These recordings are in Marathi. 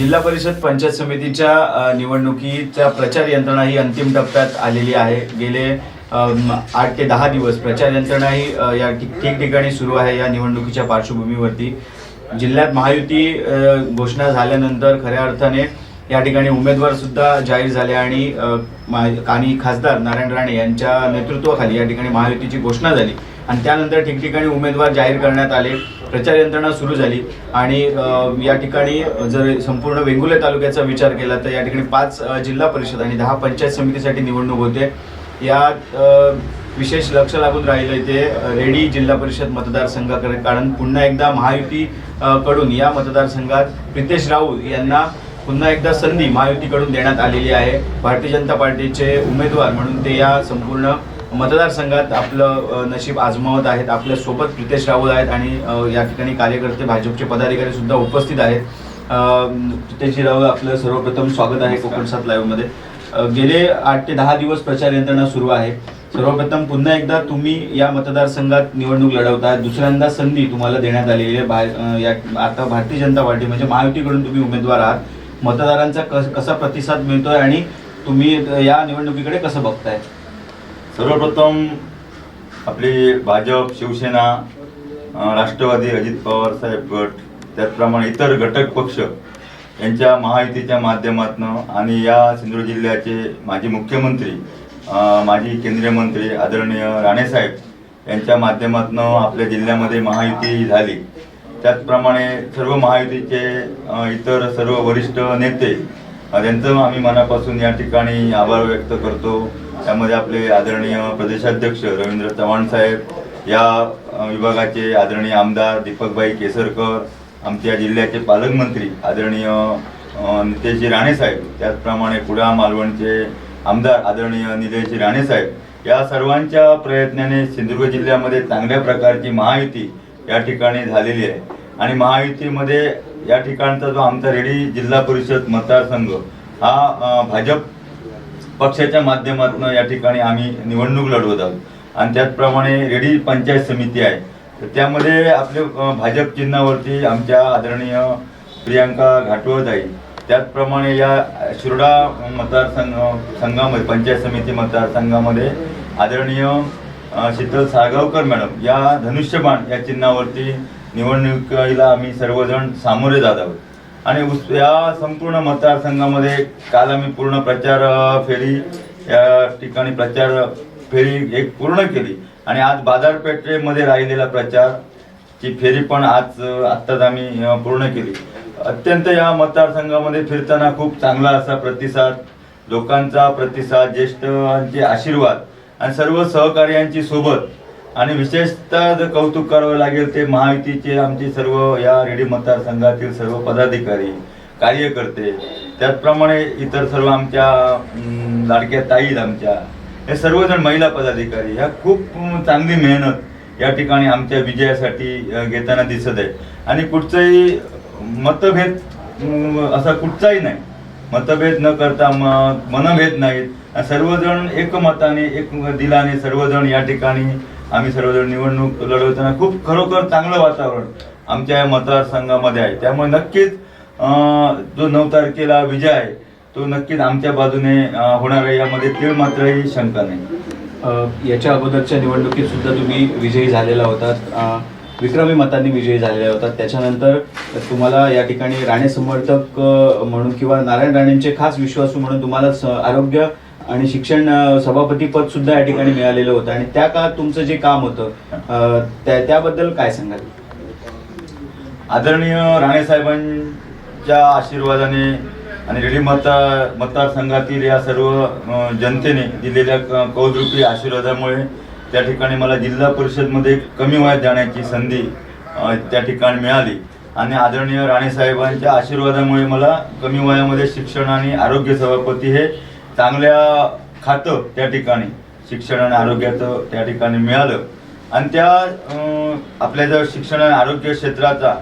जिल्हा परिषद पंचायत समितीच्या निवडणुकीचा प्रचार यंत्रणा ही अंतिम टप्प्यात आलेली आहे. गेले आठ ते दहा दिवस प्रचार यंत्रणा ही या ठिकठिकाणी सुरू आहे या निवडणुकीच्या पार्श्वभूमीवरती. जिल्ह्यात महायुती घोषणा झाल्यानंतर खऱ्या अर्थाने या ठिकाणी उमेदवार सुद्धा जाहीर झाले आणि अ, आणि खासदार नारायण राणे यांच्या नेतृत्वाखाली या ठिकाणी महायुतीची घोषणा झाली. आणि त्यानंतर ठिकठिकाणी उमेदवार जाहीर करण्यात आले. प्रचार यंत्रणा सुरू झाली. आणि या ठिकाणी जर संपूर्ण वेंगुर्ले तालुक्याचा विचार केला तर या ठिकाणी पाच जिल्हा परिषद आणि दहा पंचायत समितीसाठी निवडणूक होते. यात विशेष लक्ष लागून राहिलं ते रेडी जिल्हा परिषद मतदारसंघाकडे. कारण पुन्हा एकदा महायुती कडून या मतदारसंघात प्रितेश राऊत यांना पुन्हा एकदा संधी महायुतीकडून देण्यात आलेली आहे. भारतीय जनता पार्टीचे उमेदवार म्हणून ते या संपूर्ण मतदारसंघात आपलं नशीब आजमावत आहेत आपल्यासोबत प्रितेश राऊत आहेत आणि या ठिकाणी कार्यकर्ते भाजपचे पदाधिकारी सुद्धा उपस्थित आहेत. अ, प्रितेशजी आपलं सर्वप्रथम स्वागत आहे कोकणसात लाईव्हमध्ये गेले आठ ते दहा दिवस प्रचार यंत्रणा सुरू आहे. सर्वप्रथम पुन्हा एकदा तुम्ही या मतदारसंघात निवडणूक लढवता. दुसऱ्यांदा संधी तुम्हाला देण्यात आलेली आहे. या आता भारतीय जनता पार्टी म्हणजे महायुतीकडून तुम्ही उमेदवार आहात. मतदारांचा कस कसा प्रतिसाद मिळतोय आणि तुम्ही या निवडणुकीकडे कसं बघताय? सर्वप्रथम आपली भाजप शिवसेना राष्ट्रवादी अजित पवार साहेब गट त्याचप्रमाणे इतर घटक पक्ष यांच्या महायुतीच्या माध्यमातून आणि या सिंधुदुर्ग जिल्ह्याचे माजी मुख्यमंत्री माजी केंद्रीय मंत्री आदरणीय राणेसाहेब यांच्या माध्यमातून आपल्या जिल्ह्यामध्ये महायुती झाली. त्याचप्रमाणे सर्व महायुतीचे इतर सर्व वरिष्ठ नेते त्यांचं आम्ही मनापासून या ठिकाणी आभार व्यक्त करतो. त्यामध्ये आपले आदरणीय प्रदेशाध्यक्ष रवींद्र चव्हाण साहेब या विभागाचे आदरणीय आमदार दीपकभाई केसरकर आमच्या जिल्ह्याचे पालकमंत्री आदरणीय नितेशजी राणे साहेब त्याचप्रमाणे कुडा मालवणचे आमदार आदरणीय निलेशजी राणे साहेब या सर्वांच्या प्रयत्नाने सिंधुदुर्ग जिल्ह्यामध्ये चांगल्या प्रकारची महायुती या ठिकाणी झालेली आहे. आणि महायुतीमध्ये या ठिकाणचा जो आमचा रेडी जिल्हा परिषद मतदारसंघ हा भाजप पक्षाच्या माध्यमातून या ठिकाणी आम्ही निवडणूक लढवत आहोत. आणि त्याचप्रमाणे रेडी पंचायत समिती आहे. तर त्यामध्ये आपले भाजप चिन्हावरती आमच्या आदरणीय प्रियांका घाटवळताई त्याचप्रमाणे या शिरोडा मतदारसंघ संघामध्ये पंचायत समिती मतदारसंघामध्ये आदरणीय शीतल साळगावकर मॅडम या धनुष्यबाण या चिन्हावरती निवडणुकीला आम्ही सर्वजण सामोरे जात आहोत. आणि उस या संपूर्ण मतदारसंघामध्ये काल आम्ही पूर्ण प्रचार फेरी या ठिकाणी प्रचार फेरी एक पूर्ण केली. आणि आज बाजारपेठेमध्ये राहिलेला प्रचार ची फेरी पण आज आत्ताच आम्ही पूर्ण केली. अत्यंत या मतदारसंघामध्ये फिरताना खूप चांगला असा प्रतिसाद लोकांचा प्रतिसाद ज्येष्ठांचे आशीर्वाद आणि सर्व सहकार्यांची सोबत आणि विशेषतः जर कौतुक करावं लागेल ते महायुतीचे आमचे सर्व या रेडी मतदारसंघातील सर्व पदाधिकारी कार्यकर्ते त्याचप्रमाणे इतर सर्व आमच्या लाडक्या ताईत आमच्या हे सर्वजण महिला पदाधिकारी. ह्या खूप चांगली मेहनत या ठिकाणी आमच्या विजयासाठी घेताना दिसत आहे. आणि कुठचंही मतभेद असा कुठचाही नाही. मतभेद न करता म- मनभेद नाहीत. आणि सर्वजण एकमताने एक दिलाने सर्वजण या ठिकाणी आम्ही सर्वजण निवडणूक लढवताना खूप खरोखर चांगलं वातावरण आमच्या या मतदारसंघामध्ये आहे. त्यामुळे नक्कीच जो नऊ तारखेला विजय आहे तो नक्कीच आमच्या बाजूने होणार आहे. यामध्ये तीळ मात्रही शंका नाही. याच्या अगोदरच्या निवडणुकीत सुद्धा तुम्ही विजयी झालेला होतात. विक्रमी मतांनी विजयी झालेला होतात. त्याच्यानंतर तुम्हाला या ठिकाणी राणे समर्थक म्हणून किंवा नारायण राणेंचे खास विश्वासू म्हणून तुम्हाला स- आरोग्य आणि शिक्षण सभापती पद सुद्धा या ठिकाणी मिळालेलं होतं. आणि त्या काळात तुमचं जे काम होतं त्या त्याबद्दल काय सांगाल? आदरणीय राणे साहेबांच्या आशीर्वादाने आणि रेडी मतदार मतदारसंघातील या सर्व जनतेने दिलेल्या कौद्रुपी आशीर्वादामुळे त्या ठिकाणी मला जिल्हा परिषदमध्ये कमी वयात जाण्याची संधी त्या ठिकाणी मिळाली. आणि आदरणीय राणे साहेबांच्या आशीर्वादामुळे मला कमी वयामध्ये शिक्षण आणि आरोग्य सभापती हे चांगल्या खातं त्या ठिकाणी शिक्षण आणि आरोग्याचं त्या ठिकाणी मिळालं. आणि त्या आपल्या जर शिक्षण आणि आरोग्य क्षेत्राचा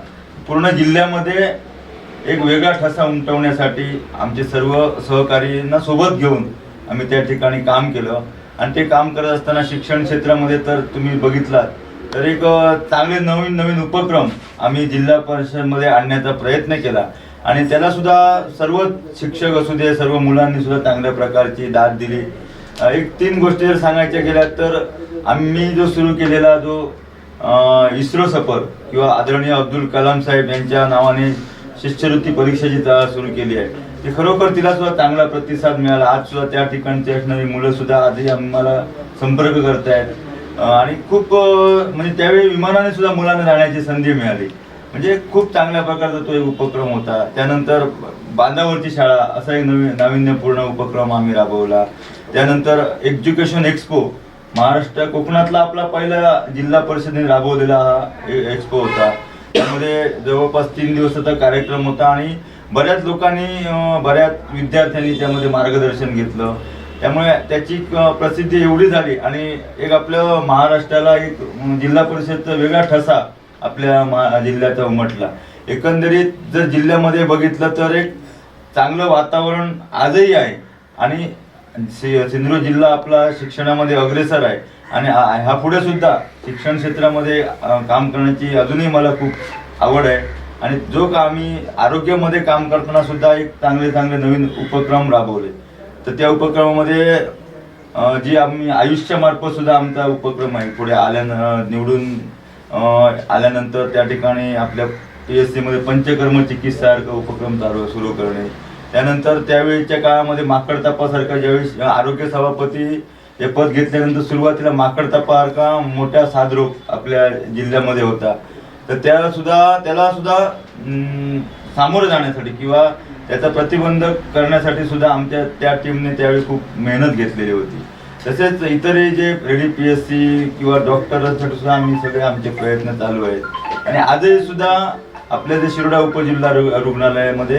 पूर्ण जिल्ह्यामध्ये एक वेगळा ठसा उमटवण्यासाठी आमचे सर्व सहकार्यांना सोबत घेऊन आम्ही त्या ठिकाणी काम केलं. आणि ते काम करत असताना शिक्षण क्षेत्रामध्ये तर तुम्ही बघितलात तर एक चांगले नवीन नवीन उपक्रम आम्ही जिल्हा परिषदमध्ये आणण्याचा प्रयत्न केला. आणि त्याला सुद्धा सर्व शिक्षक असू दे सर्व मुलांनी सुद्धा चांगल्या प्रकारची दाद दिली. एक तीन गोष्टी जर सांगायच्या गेल्या तर आम्ही जो सुरू केलेला जो इस्रो सफर किंवा आदरणीय अब्दुल कलाम साहेब यांच्या नावाने शिष्यवृत्ती परीक्षा जी सुरू केली आहे ती खरोखर तिला सुद्धा चांगला प्रतिसाद मिळाला. आज सुद्धा त्या ठिकाणची असणारी मुलं सुद्धा आजही आम्हाला संपर्क करतायत. आणि खूप म्हणजे त्यावेळी विमानाने सुद्धा मुलांना जाण्याची संधी मिळाली. म्हणजे खूप चांगल्या प्रकारचा तो एक उपक्रम होता. त्यानंतर बांधावरची शाळा असा एक नवीन नाविन्यपूर्ण उपक्रम आम्ही राबवला. त्यानंतर एज्युकेशन एक्सपो महाराष्ट्र कोकणातला आपला पहिला जिल्हा परिषदेने राबवलेला हा ए- एक्सपो होता. त्यामध्ये जवळपास तीन दिवसाचा कार्यक्रम होता आणि बऱ्याच लोकांनी बऱ्याच विद्यार्थ्यांनी त्यामध्ये मार्गदर्शन घेतलं. त्यामुळे त्याची प्रसिद्धी एवढी झाली आणि एक आपलं महाराष्ट्राला एक जिल्हा परिषदचा वेगळा ठसा आपल्या मा जिल्ह्याचा उमटला. एकंदरीत जर जिल्ह्यामध्ये बघितलं तर एक चांगलं वातावरण आजही आहे. आणि सि- सिंधुदुर्ग जिल्हा आपला शिक्षणामध्ये अग्रेसर आहे. आणि हा पुढे सुद्धा शिक्षण क्षेत्रामध्ये काम करण्याची अजूनही मला खूप आवड आहे. आणि जो का आम्ही आरोग्यामध्ये काम करताना सुद्धा एक चांगले चांगले नवीन उपक्रम राबवले. तर त्या उपक्रमामध्ये जी आम्ही आयुष्यामार्फत सुद्धा आमचा उपक्रम आहे. पुढे आल्यानं निवडून आल्यानंतर त्या ठिकाणी आपल्या पी एस सीमध्ये पंचकर्म चिकित्सासारखं उपक्रम चालू सुरू करणे. त्यानंतर त्यावेळीच्या काळामध्ये माकड तपासारखा ज्यावेळी आरोग्य सभापती हे पद घेतल्यानंतर सुरुवातीला माकड तपासारखा मोठा साथरोग आपल्या जिल्ह्यामध्ये होता. तर त्याला सुद्धा त्याला सुद्धा सामोरं जाण्यासाठी किंवा त्याचा प्रतिबंध करण्यासाठी सुद्धा आमच्या त्या टीमने त्यावेळी खूप मेहनत घेतलेली होती. तसेच इतरही जे रेडी पी एस सी किंवा डॉक्टरांसाठी सुद्धा आम्ही सगळे आमचे प्रयत्न चालू आहेत. आणि आजही सुद्धा आपल्या जे शिरोडा उपजिल्हा रुग्णालयामध्ये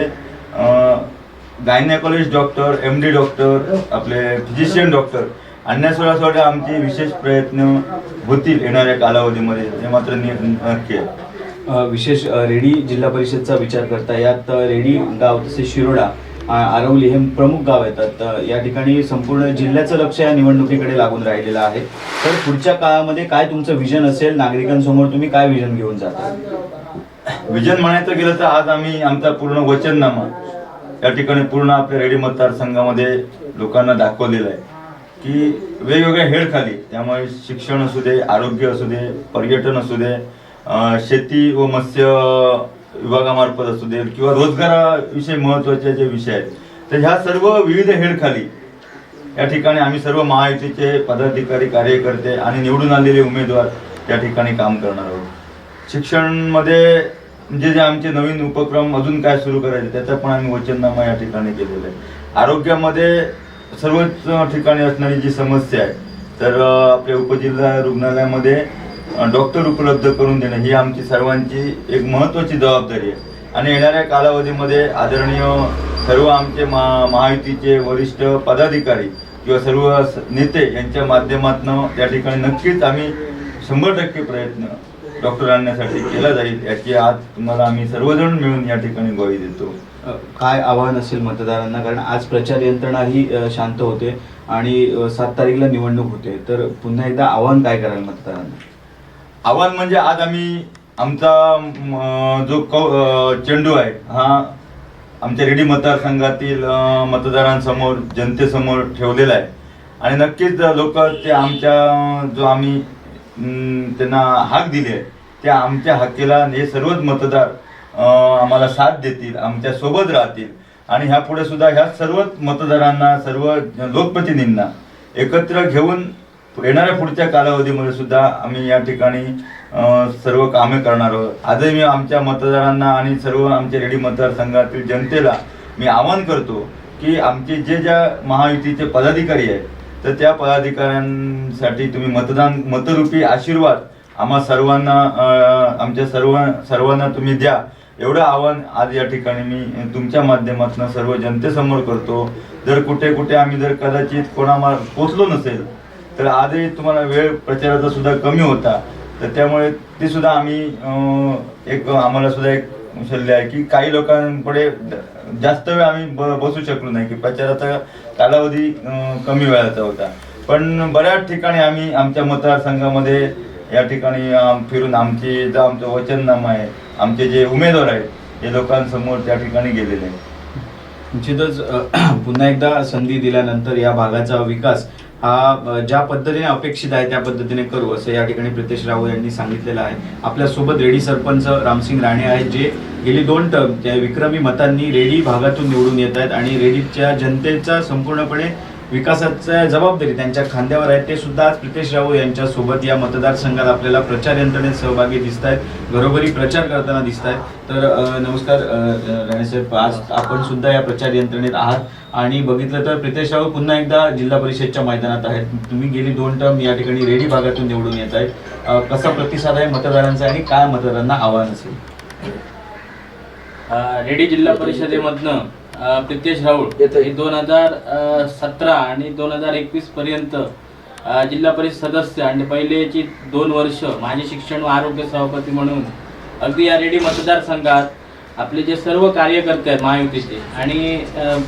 gynaecologist doctor M D doctor आपले फिजिशियन डॉक्टर आणण्यासाठी आमचे विशेष प्रयत्न होतील येणाऱ्या कालावधीमध्ये हे मात्र नक्की आहे. विशेष रेडी जिल्हा परिषदचा विचार करता यात रेडी गाव तसेच शिरोडा आरवली हे प्रमुख गाव येतात या ठिकाणी संपूर्ण जिल्ह्याचं लक्ष या निवडणुकीकडे लागून राहिलेलं आहे. तर पुढच्या काळामध्ये काय तुमचं विजन असेल? नागरिकांसमोर तुम्ही काय विजन घेऊन जाता? विजन म्हणायचं गेलं तर आज आम्ही आमचा पूर्ण वचननामा या ठिकाणी पूर्ण आपल्या रेडी मतदारसंघामध्ये लोकांना दाखवलेला आहे. की वेगवेगळ्या हेड खाली त्यामुळे शिक्षण असू दे आरोग्य असू दे पर्यटन असू दे शेती व मत्स्य विभागामार्फत असू देत किंवा रोजगाराविषयी महत्त्वाचे जे विषय आहेत तर ह्या सर्व विविध हेडखाली या ठिकाणी आम्ही सर्व महायुतीचे पदाधिकारी कार्यकर्ते आणि निवडून आलेले उमेदवार या ठिकाणी काम करणार आहोत. शिक्षणमध्ये म्हणजे जे आमचे नवीन उपक्रम अजून काय सुरू करायचे त्याचा पण आम्ही वचननामा या ठिकाणी केलेला आहे. आरोग्यामध्ये सर्वच ठिकाणी असणारी जी समस्या आहे तर आपल्या उपजिल्हा रुग्णालयामध्ये डॉक्टर उपलब्ध करून देणं ही आमची सर्वांची एक महत्त्वाची जबाबदारी आहे. आणि येणाऱ्या कालावधीमध्ये आदरणीय सर्व आमचे मा महायुतीचे वरिष्ठ पदाधिकारी किंवा सर्व नेते यांच्या माध्यमातून त्या ठिकाणी नक्कीच आम्ही शंभर टक्के प्रयत्न डॉक्टर आणण्यासाठी केला जाईल याची आज तुम्हाला आम्ही सर्वजण मिळून या ठिकाणी ग्वाही देतो. काय आव्हान असेल मतदारांना? कारण आज प्रचार यंत्रणा ही शांत होते आणि सात तारीखला निवडणूक होते. तर पुन्हा एकदा आव्हान काय कराल मतदारांना? आव्हान म्हणजे आज आम्ही आमचा जो कौ चेंडू आहे हा आमच्या रेडी मतदारसंघातील मतदारांसमोर जनतेसमोर ठेवलेला आहे. आणि नक्कीच लोक ते आमच्या जो आम्ही त्यांना हाक दिली आहे त्या आमच्या हाकेला हे सर्वच मतदार आम्हाला साथ देतील आमच्यासोबत राहतील. आणि ह्या पुढे सुद्धा ह्या सर्वच मतदारांना सर्व लोकप्रतिनिधींना एकत्र घेऊन येणाऱ्या पुढच्या कालावधीमध्ये सुद्धा आम्ही या ठिकाणी सर्व कामे करणार आहोत. आजही मी आमच्या मतदारांना आणि सर्व आमच्या रेडी मतदारसंघातील जनतेला मी आवाहन करतो की आमचे जे ज्या महायुतीचे पदाधिकारी आहेत तर त्या पदाधिकाऱ्यांसाठी तुम्ही मतदान मतरूपी आशीर्वाद आम्हा सर्वांना आमच्या सर्व सर्वांना तुम्ही द्या. एवढं आव्हान आज या ठिकाणी मी तुमच्या माध्यमातून सर्व जनतेसमोर करतो. जर कुठे कुठे आम्ही जर कदाचित कोणामा पोचलो नसेल तर आजही तुम्हाला वेळ प्रचाराचा सुद्धा कमी होता. तर त्यामुळे ते सुद्धा आम्ही एक आम्हाला सुद्धा एक शल्य आहे की काही लोकांपुढे जास्त वेळ आम्ही ब- बसू शकलो नाही की प्रचाराचा कालावधी कमी वेळाचा होता. पण बऱ्याच ठिकाणी आम्ही आमच्या मतदारसंघामध्ये या ठिकाणी फिरून आमची जो आमचं वचननामा आहे. आमचे जे उमेदवार आहेत हे लोकांसमोर त्या ठिकाणी गेलेले आहे निश्चितच पुन्हा एकदा संधी दिल्यानंतर या भागाचा विकास हा ज्या पद्धतीने अपेक्षित आहे त्या पद्धतीने करू असं या ठिकाणी प्रितेश राव यांनी सांगितलेलं आहे. आपल्यासोबत रेडी सरपंच रामसिंग राणे आहेत जे गेली दोन टर्म त्या विक्रमी मतांनी रेडी भागातून निवडून येत आहेत आणि रेडीच्या जनतेचा संपूर्णपणे विकासाच्या जबाबदारी त्यांच्या खांद्यावर आहे. ते सुद्धा आज प्रितेश राऊ यांच्यासोबत या मतदारसंघात आपल्याला प्रचार यंत्रणेत सहभागी दिसत आहेत. घरोघरी प्रचार करताना दिसत आहेत. तर अ, नमस्कार अ, राणेसाहेब आज आपण सुद्धा या प्रचार यंत्रणेत आहात. आणि बघितलं तर प्रितेश राऊ पुन्हा एकदा जिल्हा परिषदच्या मैदानात आहेत. तुम्ही गेली दोन टर्म या ठिकाणी रेडी भागातून निवडून येत आहेत. अ, कसा प्रतिसाद आहे मतदारांचा आणि काय मतदारांना आव्हान असेल? अ, रेडी जिल्हा परिषदेमधनं प्रितेश राऊळ हे दोन हजार सतरा आणि दोन हजार एकवीस पर्यंत जिल्हा परिषद सदस्य आणि पहिलेची दोन वर्ष माजी शिक्षण व आरोग्य सभापती म्हणून अगदी या रेडी मतदारसंघात आपले जे सर्व कार्यकर्ते आहेत महायुतीचे आणि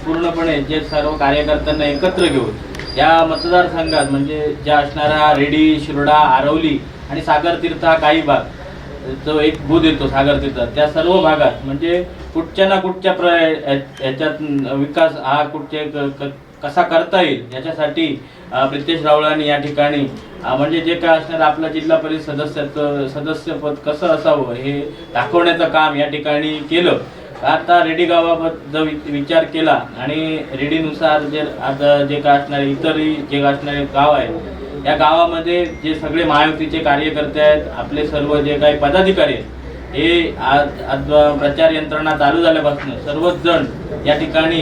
पूर्णपणे जे सर्व कार्यकर्त्यांना एकत्र घेऊन या मतदारसंघात म्हणजे ज्या असणाऱ्या रेडी शिरोडा आरवली आणि सागर तीर्थ हा काही भाग जो एक बूथ येतो सागर तीर्थात त्या सर्व भागात म्हणजे कुठच्या ना कुठच्या प्र या- याच्यात विकास हा कुठचे कसा करता येईल याच्यासाठी प्रितेश रावळांनी या ठिकाणी म्हणजे जे काय असणार आपला जिल्हा परिषद सदस्याचं सदस्यपद कसं असावं हे दाखवण्याचं काम या ठिकाणी केलं. आता रेडी गावाबद्दल जर वि- विचार केला आणि रेडीनुसार जे आता जे काय असणारे इतरही जे काय असणारे गाव आहे या गावामध्ये जे सगळे महायुतीचे कार्यकर्ते आहेत आपले सर्व जे काही पदाधिकारी आहेत हे आज आज प्रचार यंत्रणा चालू झाल्यापासून सर्वच जण या ठिकाणी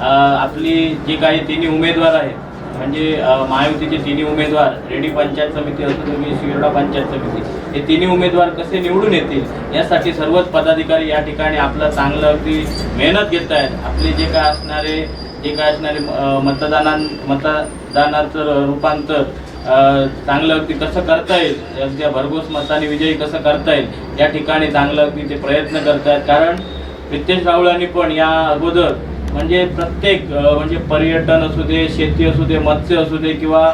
आपली जे काही तिन्ही उमेदवार आहेत म्हणजे महायुतीचे तिन्ही उमेदवार रेडी पंचायत समिती असो तुम्ही शिरोडा पंचायत समिती हे तिन्ही उमेदवार कसे निवडून येतील यासाठी सर्वच पदाधिकारी या ठिकाणी आपलं चांगलं अगदी मेहनत घेत आहेत आपले जे काय असणारे जे काय असणारे मतदानां मतदानाचं रूपांतर चांगलं अगदी कसं करता येईल? अगदी भरघोस मताने विजयी कसं करता येईल? या ठिकाणी चांगलं अगदी ते प्रयत्न करतायत. कारण प्रितेश रावळांनी पण या अगोदर म्हणजे प्रत्येक म्हणजे पर्यटन असू दे शेती असू दे मत्स्य असू दे किंवा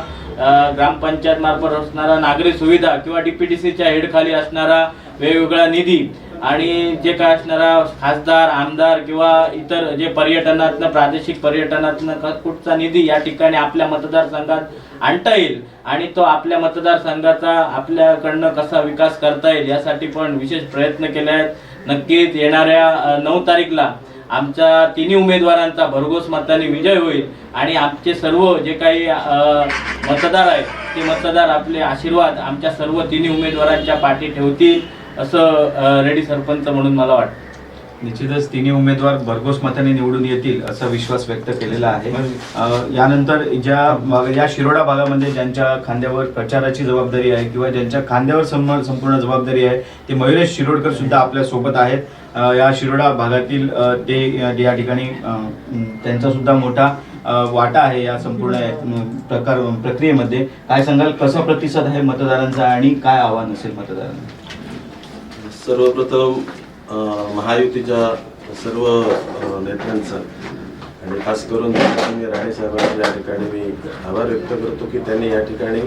ग्रामपंचायत मार्फत असणारा नागरी सुविधा किंवा डी पी टी सीच्या हेडखाली असणारा वेगवेगळा निधी आणि जे काय असणारा खासदार आमदार किंवा इतर जे पर्यटनातनं प्रादेशिक पर्यटनातनं कुठचा निधी या ठिकाणी आपल्या मतदारसंघात आणता येईल आणि तो आपल्या मतदारसंघाचा आपल्याकडनं कसा विकास करता येईल यासाठी पण विशेष प्रयत्न केले आहेत. नक्कीच येणाऱ्या नऊ तारीखला आमच्या तिन्ही उमेदवारांचा भरघोस मताने विजय होईल आणि आमचे सर्व जे काही मतदार आहेत ते मतदार आपले आशीर्वाद आमच्या सर्व तिन्ही उमेदवारांच्या पाठी ठेवतील. असं रेडी सरपंच म्हणून मला वाटतं. निश्चितच तिन्ही उमेदवार भरघोस मताने निवडून येतील असा विश्वास व्यक्त केलेला आहे. यानंतर ज्या भाग- या शिरोडा भागामध्ये ज्यांच्या खांद्यावर प्रचाराची जबाबदारी आहे किंवा ज्यांच्या खांद्यावर सम- संपूर्ण जबाबदारी आहे ते मयुरेश शिरोडकर सुद्धा आपल्यासोबत आहेत. या शिरोडा भागातील ते या ठिकाणी त्यांचा सुद्धा मोठा वाटा आहे या संपूर्ण प्रकार प्रक्रियेमध्ये. काय सांगाल कसा प्रतिसाद आहे मतदारांचा आणि काय आव्हान असेल मतदारांना? सर्वप्रथम महायुतीच्या सर्व नेत्यांचं आणि खास करून राणे साहेबांचे या ठिकाणी मी आभार व्यक्त करतो की त्यांनी या ठिकाणी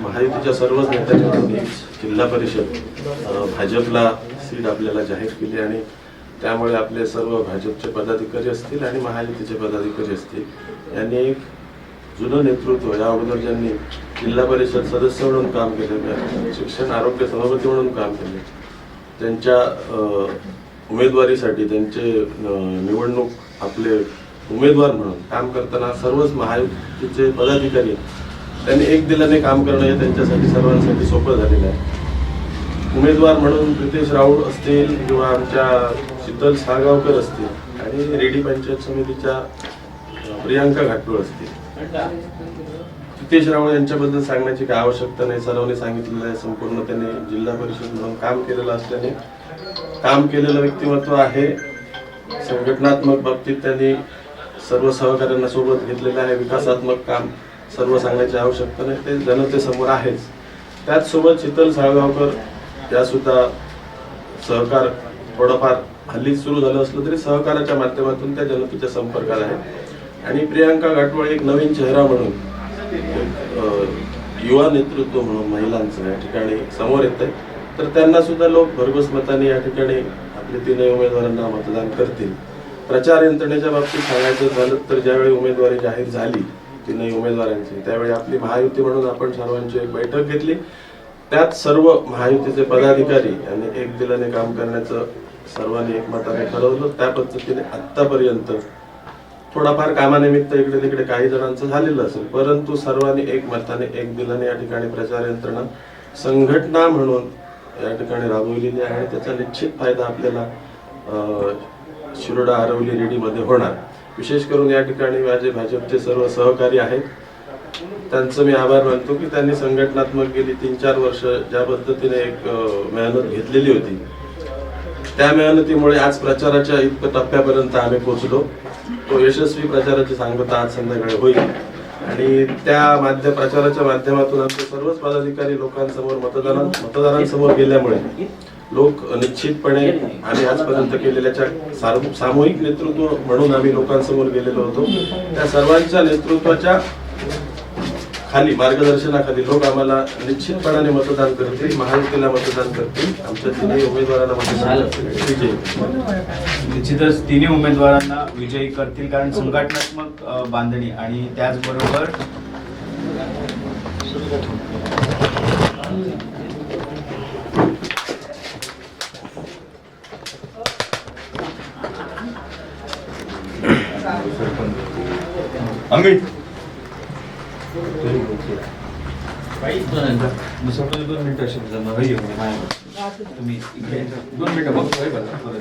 महायुतीच्या सर्वच नेत्यांनी जिल्हा परिषद भाजपला सीट आपल्याला जाहीर केली आणि त्यामुळे आपले सर्व भाजपचे पदाधिकारी असतील आणि महायुतीचे पदाधिकारी असतील यांनी एक जुनं नेतृत्व या अगोदर ज्यांनी जिल्हा परिषद सदस्य म्हणून काम केले शिक्षण आरोग्य सभापती म्हणून काम केले त्यांच्या उमेदवारीसाठी त्यांचे निवडणूक आपले उमेदवार म्हणून काम करताना सर्वच महायुतीचे पदाधिकारी त्यांनी एक दिलाने काम करणं हे त्यांच्यासाठी सर्वांसाठी सोपं झालेलं आहे. उमेदवार म्हणून प्रितेश राऊळ असतील किंवा आमच्या शीतल साळगावकर असतील आणि रेडी पंचायत समितीच्या प्रियांका घाटूळ असतील. नितेश रावळ यांच्याबद्दल सांगण्याची काही आवश्यकता नाही. सर्वांनी सांगितलेलं आहे. संपूर्ण त्यांनी जिल्हा परिषद म्हणून काम केलेलं असल्याने काम केलेलं व्यक्तिमत्व आहे. संघटनात्मक बाबतीत त्यांनी सर्व सहकाऱ्यांना सोबत घेतलेलं आहे. विकासात्मक काम सर्व सांगण्याची आवश्यकता नाही. ते जनतेसमोर आहेच. त्याचसोबत शीतल साळगावकर यासुद्धा सहकार थोडंफार हल्लीच सुरू झालं असलं तरी सहकाराच्या माध्यमातून त्या जनतेच्या संपर्कात आहे आणि प्रियांका गाठवळ एक नवीन चेहरा म्हणून युवा नेतृत्व म्हणून महिलांचं या ठिकाणी समोर येत आहे तर त्यांना सुद्धा लोक भरघोस मताने या ठिकाणी आपले तीनही उमेदवारांना मतदान करतील. प्रचार यंत्रणेच्या बाबतीत सांगायचं झालं तर ज्यावेळी उमेदवारी जाहीर झाली तीनही उमेदवारांची त्यावेळी आपली महायुती म्हणून आपण सर्वांची एक बैठक घेतली. त्यात सर्व महायुतीचे पदाधिकारी यांनी एक दिलाने काम करण्याचं सर्वांनी एकमताने ठरवलं. त्या पद्धतीने आत्तापर्यंत थोडाफार कामानिमित्त इकडे तिकडे काही जणांचं झालेलं असेल परंतु सर्वांनी एक मताने एक दिलाने या ठिकाणी प्रचार यंत्रणा संघटना म्हणून या ठिकाणी राबवलेली आहे. त्याचा निश्चित फायदा आपल्याला शिरोडा आरवली रेडीमध्ये होणार. विशेष करून या ठिकाणी माझे भाजपचे सर्व सहकारी आहेत. त्यांचं मी आभार मानतो की त्यांनी संघटनात्मक गेली तीन चार वर्ष ज्या पद्धतीने एक मेहनत घेतलेली होती. त्या मेहनतीमुळे आज प्रचाराच्या इतक्या टप्प्यापर्यंत आम्ही पोहोचलो. तो यशस्वी प्रचाराची सांगता आज संध्याकाळी होईल. आणि त्या माध्यम प्रचाराच्या माध्यमातून आमचे सर्वच पदाधिकारी लोकांसमोर मतदारां मतदारांसमोर गेल्यामुळे लोक निश्चितपणे आम्ही आजपर्यंत केलेल्याच्या सामूहिक नेतृत्व म्हणून आम्ही लोकांसमोर गेलेलो होतो. त्या सर्वांच्या नेतृत्वाच्या खाली मार्गदर्शनाखाली लोक आम्हाला निश्चितपणाने मतदान करतील महायुतीला मतदान करतील. आमच्या तिन्ही उमेदवारांना मतदान करतील. विजयी निश्चितच तिन्ही उमेदवारांना विजयी करतील कारण संघटनात्मक बांधणी. आणि त्याचबरोबर अमित दोन मिनिटं. असेल जमा तुम्ही इकडे दोन मिनिटं बघ होय बघा परत.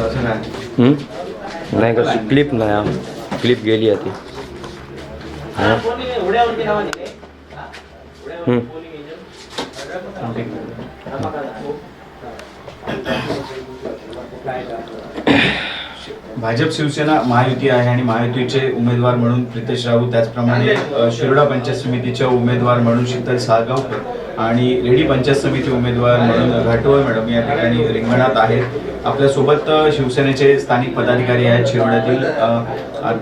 असं? नाही का क्लिप नाही हा. क्लिप गेली आहे ती. हा? हं. भाजप शिवसेना महायुती आहे आणि महायुतीचे उमेदवार म्हणून प्रितेश राऊत त्याचप्रमाणे शिरोडा पंचायत समितीचे उमेदवार म्हणून शीतल साळगावकर आणि रेडी पंचायत समिती उमेदवार म्हणून घाटोळ मॅडम या ठिकाणी रिंगणात आहेत. आपल्यासोबत शिवसेनेचे स्थानिक पदाधिकारी आहेत शिरोड्यातील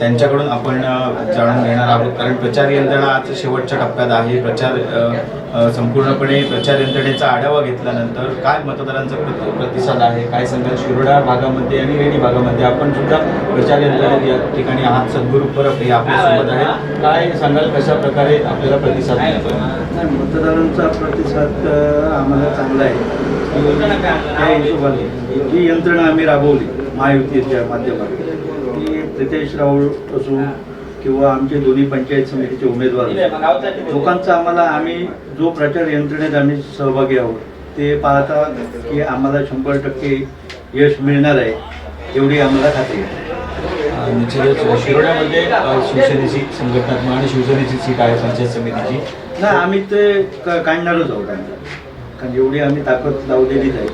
त्यांच्याकडून आपण जाणून घेणार आहोत. कारण प्रचार यंत्रणा आज शेवटच्या टप्प्यात आहे. प्रचार संपूर्णपणे प्रचार यंत्रणेचा आढावा घेतल्यानंतर काय मतदारांचा प्रति प्रतिसाद आहे? काय सांगाल? शिरोडा भागामध्ये आणि रेडी भागामध्ये आपण सुद्धा प्रचार यंत्रणेत या ठिकाणी आहात. सद्गुरू परब हे आपल्यासोबत आहेत. काय सांगाल? कशा प्रकारे आपल्याला प्रतिसाद मिळतो मतदारांचा प्रतिसाद आम्हाला चांगला आहे. त्या हिशोबाने जी यंत्रणा आम्ही राबवली महायुतीच्या माध्यमातून. ती प्रितेश राऊळ असो किंवा आमचे दोन्ही पंचायत समितीचे उमेदवार लोकांचा आम्हाला आम्ही जो प्रचार यंत्रणेत आम्ही सहभागी आहोत ते पाहता की आम्हाला शंभर टक्के यश मिळणार आहे एवढी आम्हाला खात्री आहे. निश्चितच. शिरोड्यामध्ये शिवसेनेची संघटनात्मक आणि शिवसेनेची सीट आहे पंचायत समितीची. नाही आम्ही ते काढणारच आहोत कारण एवढी आम्ही ताकद लावलेलीच आहे.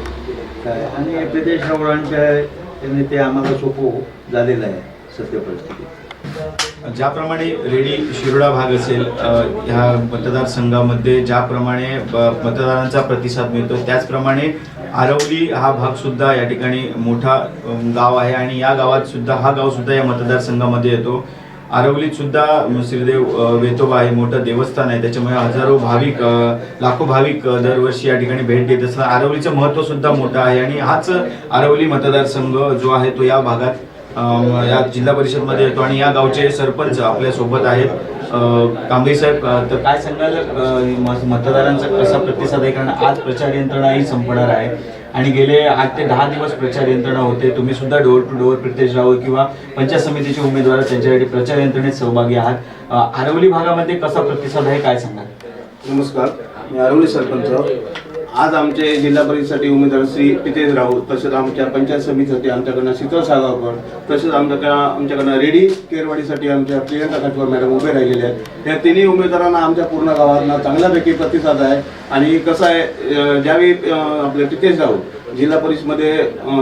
काय? आणि प्रितेश रावळांच्या याने ते आम्हाला सोपं झालेलं आहे सत्य परिस्थितीत ज्याप्रमाणे रेडी शिरोडा भाग असेल अ, ह्या मतदारसंघामध्ये ज्याप्रमाणे ब- मतदारांचा प्रतिसाद मिळतो त्याचप्रमाणे आरवली हा भाग सुद्धा या ठिकाणी मोठा गाव आहे आणि या गावात सुद्धा हा गाव सुद्धा या मतदारसंघामध्ये येतो. आरवलीत सुद्धा श्रीदेव वेतोबा आहे मोठं देवस्थान आहे. त्याच्यामुळे हजारो भाविक लाखो भाविक दरवर्षी या ठिकाणी भेट देत असतात. आरवलीचं महत्त्व सुद्धा मोठं आहे आणि हाच आरवली मतदारसंघ जो आहे तो या भागात या जिल्हा परिषदमध्ये येतो आणि या गावचे सरपंच आपल्यासोबत आहेत. कांबळे साहेब तर काय सांगाल? म- मतदारांचा कसा प्रतिसाद आहे? कारण आज प्रचार यंत्रणा ही संपणार आहे. आणि गेले आठ ते दहा दिवस प्रचार यंत्रणा होते. तुम्ही सुद्धा door to door Pritesh Raut किंवा पंचायत समितीचे उमेदवार त्यांच्यासाठी प्रचार यंत्रणेत सहभागी आहात. आरवली भागामध्ये कसा प्रतिसाद आहे काय सांगाल? नमस्कार. मी आरवली सरपंच. आज आमचे जिल्हा परिषदेसाठी उमेदवार श्री पितेश राऊत तसेच आमच्या पंचायत समितीसाठी आमच्याकडनं शीतल सागावकर तसेच आमच्या आमच्याकडनं रेडी केरवाडीसाठी आमच्या प्रियंका खटवर मॅडम उभे राहिलेले आहेत. या तिन्ही उमेदवारांना आमच्या पूर्ण गावांना चांगल्यापैकी प्रतिसाद आहे. आणि कसं आहे ज्यावेळी आपले पितेश राऊत जिल्हा परिषदमध्ये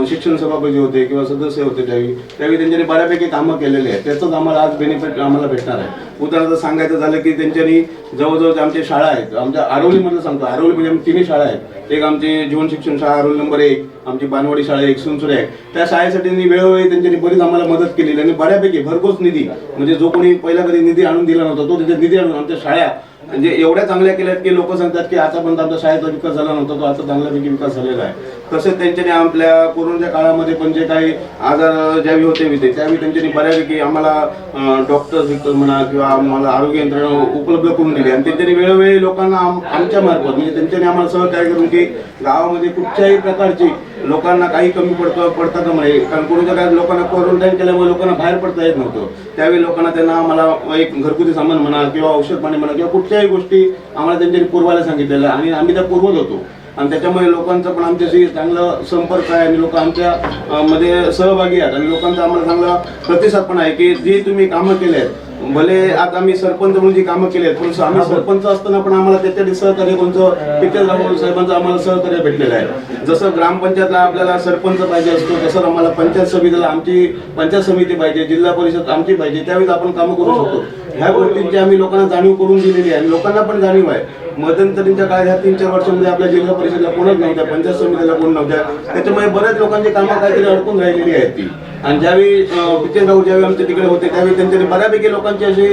शिक्षण सभापती होते किंवा सदस्य होते त्यावेळी त्यावेळी त्यांच्यानी बऱ्यापैकी कामं केलेली आहेत. त्याचंच आम्हाला आज बेनिफिट आम्हाला भेटणार आहे. उदाहरणार्थ सांगायचं झालं की त्यांच्यानी जवळजवळ आमच्या शाळा आहेत आमच्या आरवलीमधलं सांगतो आरवली म्हणजे तिन्ही शाळा आहेत. एक आमची जीवन शिक्षण शाळा आरोली नंबर एक आमची बानवाडी शाळा एक सुनसुरे आहे त्या शाळेसाठी त्यांनी वेळोवेळी त्यांच्यानी बरीच आम्हाला मदत केलेली आणि बऱ्यापैकी भरघोस निधी म्हणजे जो कोणी पहिला कधी निधी आणून दिला नव्हता तो तिथे निधी आणून आमच्या शाळा म्हणजे एवढ्या चांगल्या केल्यात की लोक सांगतात की आतापर्यंत आमच्या शाळेचा विकास झाला नव्हता तो आता चांगल्यापैकी विकास झालेला आहे. तसेच त्यांच्याने आपल्या कोरोनाच्या काळामध्ये पण जे काही आजार ज्यावेळी होते विते त्यावेळी त्यांच्यानी बऱ्यापैकी आम्हाला डॉक्टर्स विकत म्हणा किंवा आम्हाला आरोग्य यंत्रणा उपलब्ध करून दिली. आणि त्यांच्यानी वेळोवेळी लोकांना आम- आमच्या मार्फत म्हणजे त्यांच्यानी आम्हाला सहकार्य करून की गावामध्ये कुठच्याही प्रकारची लोकांना काही कमी पडतं पडतं का म्हणे? कारण कोरोनाच्या काळात लोकांना क्वारंटाईन केल्यामुळे लोकांना बाहेर पडता येत नव्हतं. त्यावेळी लोकांना त्यांना आम्हाला एक घरगुती सामान म्हणा किंवा औषध पाणी म्हणा किंवा कुठल्याही गोष्टी आम्हाला त्यांच्यानी पुरवायला सांगितलेल्या आणि आम्ही त्या पुरवत होतो. आणि त्याच्यामुळे लोकांचा पण आमच्याशी चांगलं संपर्क आहे. आणि लोक आमच्या मध्ये सहभागी आहेत. आणि लोकांचा आम्हाला चांगला प्रतिसाद पण आहे की जी तुम्ही कामं केली आहेत भले आता आम्ही सरपंच म्हणून जी कामं केली आहेत पण आम्ही सरपंच असताना पण आम्हाला त्याच्यासाठी सहकार्य कोणतं? पिक्चर साहेबांचं आम्हाला सहकार्य भेटलेलं आहे. जसं ग्रामपंचायतला आपल्याला सरपंच पाहिजे असतो तसं आम्हाला पंचायत समितीला आमची पंचायत समिती पाहिजे जिल्हा परिषद आमची पाहिजे त्यावेळेस आपण कामं करू शकतो. ह्या गोष्टींची आम्ही लोकांना जाणीव करून दिलेली आहे. आणि लोकांना पण जाणीव आहे. मध्यंतरीच्या काळात ह्या तीन चार वर्षामध्ये आपल्या जिल्हा परिषदला कोणच नव्हत्या पंचायत समितीला कोण नव्हत्या. त्याच्यामुळे बऱ्याच लोकांची कामं काहीतरी अडकून राहिलेली आहेत ती. आणि ज्यावेळी पिचेन भाऊ ज्यावेळी आमच्या तिकडे होते त्यावेळी त्यांच्यानी बऱ्यापैकी लोकांची अशी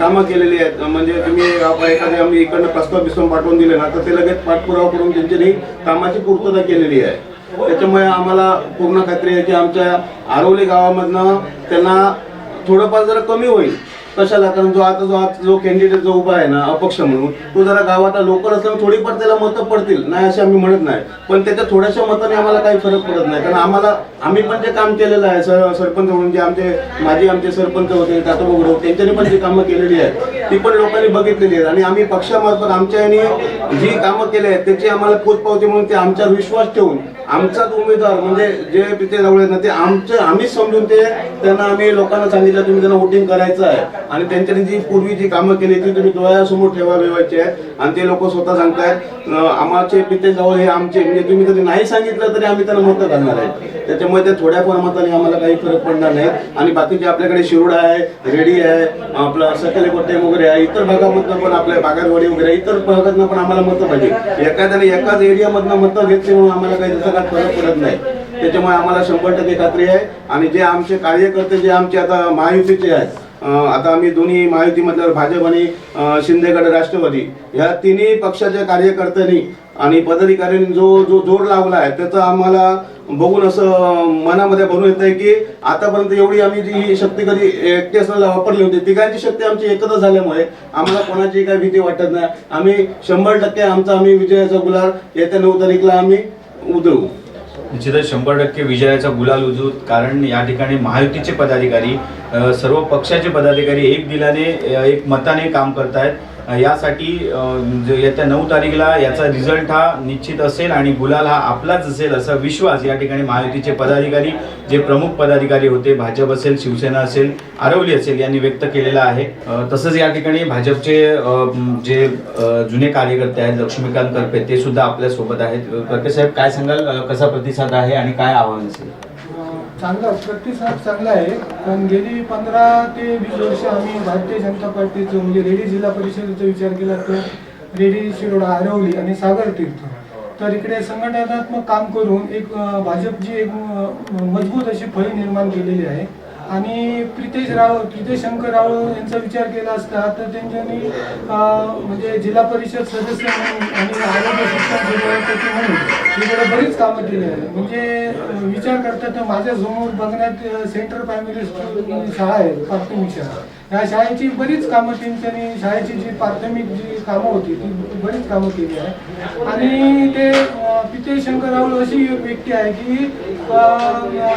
कामं केलेली आहेत. म्हणजे तुम्ही एखाद्या आम्ही इकडनं प्रस्ताव बिस्ताव पाठवून दिले ना तर ते लगेच पाठपुरावा करून त्यांच्यानी कामाची पूर्तता केलेली आहे. त्याच्यामुळे आम्हाला पूर्ण खात्री आहे की आमच्या आरवली गावामधनं त्यांना थोडंफार जरा कमी होईल. कशाला? कारण जो आता जो आता जो कॅन्डिडेट जो उभा आहे ना अपक्ष म्हणून तो जरा गावातला लोकल असल्यामुळे थोडीफार त्याला मतं पडतील. नाही असे आम्ही म्हणत नाही. पण त्याच्या थोड्याशा मताने आम्हाला काही फरक पडत नाही. कारण आम्हाला आम्ही पण जे काम केलेलं आहे सर सरपंच म्हणून जे आमचे माजी आमचे सरपंच होते तातो होते त्यांच्यानी पण जी कामं केलेली आहेत ती पण लोकांनी बघितलेली आहेत. आणि आम्ही पक्षामार्फत आमच्या यांनी जी कामं केली आहेत त्याची आम्हाला पोचपावती म्हणून ते आमच्यावर विश्वास ठेवून आमचाच उमेदवार म्हणजे जे तिथे जवळ ना ते आमचे आम्हीच समजून ते त्यांना आम्ही लोकांना सांगितलं तुम्ही त्यांना वोटिंग करायचं आहे. आणि त्यांच्यानी जी पूर्वी जी कामं केली ती तुम्ही डोळ्यासमोर ठेवा ठेवायची आहे. आणि ते लोक स्वतः सांगतायत आम्हाचे आमचे पिते जवळ हे आमचे म्हणजे तुम्ही जरी नाही सांगितलं तरी आम्ही त्यांना मतं घालणार आहे. त्याच्यामुळे त्या थोड्याफार प्रमाणात आम्हाला काही फरक पडणार नाही. आणि बाकीचे आपल्याकडे शिरोडा आहे रेडी आहे आपलं सकले कोट्टेम वगैरे आहे इतर भागामधनं पण आपल्या बागारवाडी वगैरे इतर भागातनं पण आम्हाला मतं पाहिजे. एखाद्याने एकाच एरियामधनं मतं घेतली म्हणून आम्हाला काही आम्हाला फरक पडत नाही. त्याच्यामुळे आम्हाला शंभर टक्के खात्री आहे. आणि जे आमचे कार्यकर्ते जे आमचे आता महायुतीचे आहेत आता आम्ही दोन्ही महायुती म्हटल्यावर भाजप आणि शिंदेगड राष्ट्रवादी ह्या तिन्ही पक्षाच्या कार्यकर्त्यांनी आणि पदाधिकाऱ्यांनी जो जो जोर लावला आहे त्याचा आम्हाला बघून असं मनामध्ये भरून येत आहे की आतापर्यंत एवढी आम्ही जी शक्ती कधी एकटी असल्याला वापरली होती तिघांची शक्ती आमची एकत्र झाल्यामुळे आम्हाला कोणाची काही भीती वाटत नाही. आम्ही शंभर टक्के आमचा आम्ही विजयाचा गुलाल येत्या नऊ तारीखला आम्ही उधळू निश्चितच शंभर टक्के विजयाचा गुलाल उजूत कारण या ठिकाणी महायुतीचे पदाधिकारी सर्व पक्षाचे पदाधिकारी एक दिलाने एक मताने काम करतायत. यासाठी येत्या नऊ तारीखला याचा रिझल्ट हा निश्चित असेल आणि गुलाल हा आपलाच असेल असा विश्वास या ठिकाणी महायुतीचे पदाधिकारी जे प्रमुख पदाधिकारी होते भाजप असेल शिवसेना असेल आरवली असेल यांनी व्यक्त केलेला आहे. तसंच या ठिकाणी भाजपचे जे जुने कार्यकर्ते आहेत लक्ष्मीकांत करपे ते सुद्धा आपल्यासोबत आहेत. करपे साहेब काय सांगाल? कसा प्रतिसाद आहे आणि काय आव्हान असेल? चांगला प्रतिसाद चांगला आहे. पण गेली पंधरा ते वीस वर्ष आम्ही भारतीय जनता पार्टीचं म्हणजे रेडी जिल्हा परिषदेचा विचार केला तर रेडी शिरोडा आरवली आणि सागर तीर्थ. तर इकडे संघटनात्मक काम करून एक भाजपची एक मजबूत अशी फळी निर्माण केलेली आहे. आणि प्रितेश राव प्रितेश शंकर राव यांचा विचार केला असता तर त्यांच्यानी म्हणजे जिल्हा परिषद सदस्य म्हणून आणि आरोग्य शिक्षण म्हणून इकडे बरीच कामं केली आहे. म्हणजे विचार करता तर माझ्यासमोर बघण्यात सेंटर सेंट्रल प्रायमरी स्कूल शाळा आहे प्राथमिक शाळा. या शाळेची बरीच कामं त्यांनी शाळेची जी प्राथमिक जी कामं होती ती बरीच कामं केली आहे. आणि ते पिते शंकर राहुल अशी व्यक्ती आहे की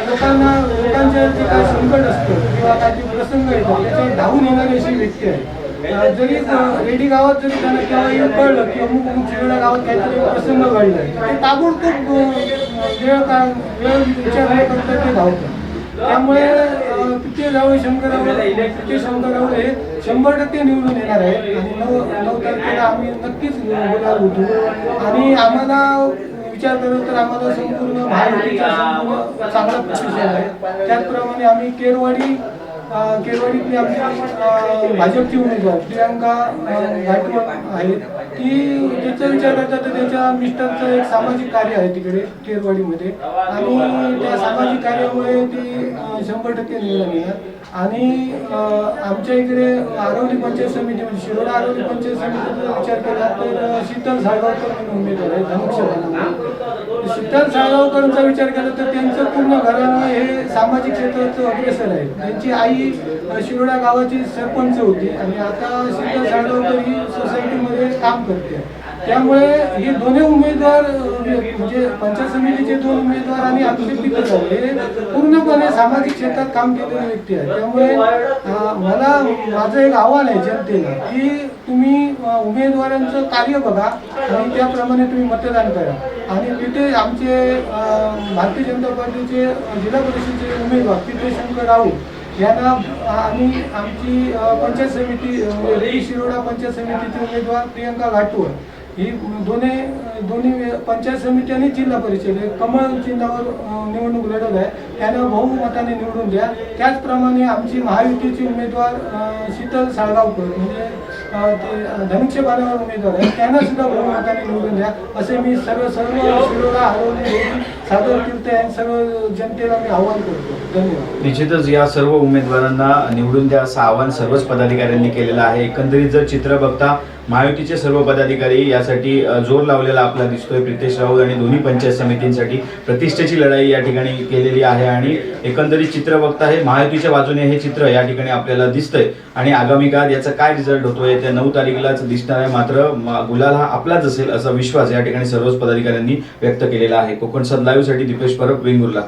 लोकांना लोकांच्या जे काय संकट असतं किंवा काही प्रसंग येतो त्याच्यावर धावून येणारी अशी व्यक्ती आहे. जरी रेडी गावात जरी त्यांना केव्हा येऊन कळलं की अमुक अमुक शिरोडा गावात काहीतरी प्रसंग घडलाय. ते ताबडतोब वेळ का वेळ विचार न करता ते धावतात त्यामुळे तिथे पिते रावळे शंकर रावळे शंकर हे शंभर टक्के निवडून येणार आहे आणि नऊ नऊ तारखेला आम्ही नक्कीच गुलाल होतो. आणि आम्हाला विचार केला तर आम्हाला संपूर्ण महायुतीचा संपूर्ण चांगला प्रतिसाद आहे. त्याचप्रमाणे आम्ही केरवाडी अ, केरवाडीतली आमची भाजपची उमेदवार प्रियांका अ, घाटवळ आहे ती ज्याचा विचार करतात तर त्याच्या मिस्टरचं एक सामाजिक कार्य आहे तिकडे केरवाडीमध्ये आणि त्या सामाजिक कार्यामुळे ती शंभर टक्के निवडून येणार. आणि आमच्या इकडे आरवली पंचायत समिती म्हणजे शिरोडा आरवली पंचायत समितीचा विचार केला तर शीतल साळगावकर म्हणून उमेदवार आहे धनुष्यबाणामध्ये शीतल साळगावकरांचा विचार केला तर त्यांचं पूर्ण घराणं हे सामाजिक क्षेत्राचं अग्रेसर आहे त्यांची आई शिरोडा गावाची सरपंच होती आणि आता शीतल साळगावकर ही सोसायटीमध्ये काम करते. त्यामुळे हे दोन्ही उमेदवार म्हणजे पंचायत समितीचे दोन उमेदवार आणि आमचे पितळ हे पूर्णपणे सामाजिक क्षेत्रात काम केलेले व्यक्ती आहेत त्यामुळे मला माझं एक आव्हान आहे जनतेला की तुम्ही उमेदवारांचं कार्य बघा आणि त्याप्रमाणे तुम्ही मतदान करा. आणि तिथे आमचे भारतीय जनता पार्टीचे जिल्हा परिषदेचे उमेदवार पिते शंकर राऊत यांना आणि आमची पंचायत समिती शिरोडा पंचायत समितीचे उमेदवार प्रियंका घाटूळ ही दोन्ही दोन्ही पंचायत समिती आणि जिल्हा परिषद कमळ चिन्हावर निवडणूक लढवलं आहे. त्यांना बहुमताने निवडून द्या. त्याचप्रमाणे आमची महायुतीची उमेदवार शीतल साळगावकर म्हणजे ते ते धनुष्यबाणावर उमेदवार आहे त्यांना सुद्धा बहुमताने निवडून द्या. असे मी सर्व सर्व शिरोडा हरवले सादर कीर्ते आणि सर्व जनतेला मी आव्हान करतो. निश्चितच या सर्व उमेदवारांना निवडून द्या. असं आवाहन सर्वच पदाधिकाऱ्यांनी केलेलं आहे. एकंदरीत जर चित्र बघता महायुतीचे सर्व पदाधिकारी यासाठी जोर लावलेला आपला दिसतोय. प्रितेश राऊत आणि दोन्ही पंचायत समितींसाठी प्रतिष्ठेची लढाई या ठिकाणी केलेली आहे. आणि एकंदरीत चित्र बघता हे महायुतीच्या बाजूने हे चित्र या ठिकाणी आपल्याला दिसतंय. आणि आगामी काळात याचा काय रिझल्ट होतोय त्या नऊ तारीखलाच दिसणार आहे. मात्र गुलाल हा आपलाच असेल असा विश्वास या ठिकाणी सर्वच पदाधिकाऱ्यांनी व्यक्त केलेला आहे. कोकण सद लाईव्हसाठी दीपेश परब वेंगुर्ला.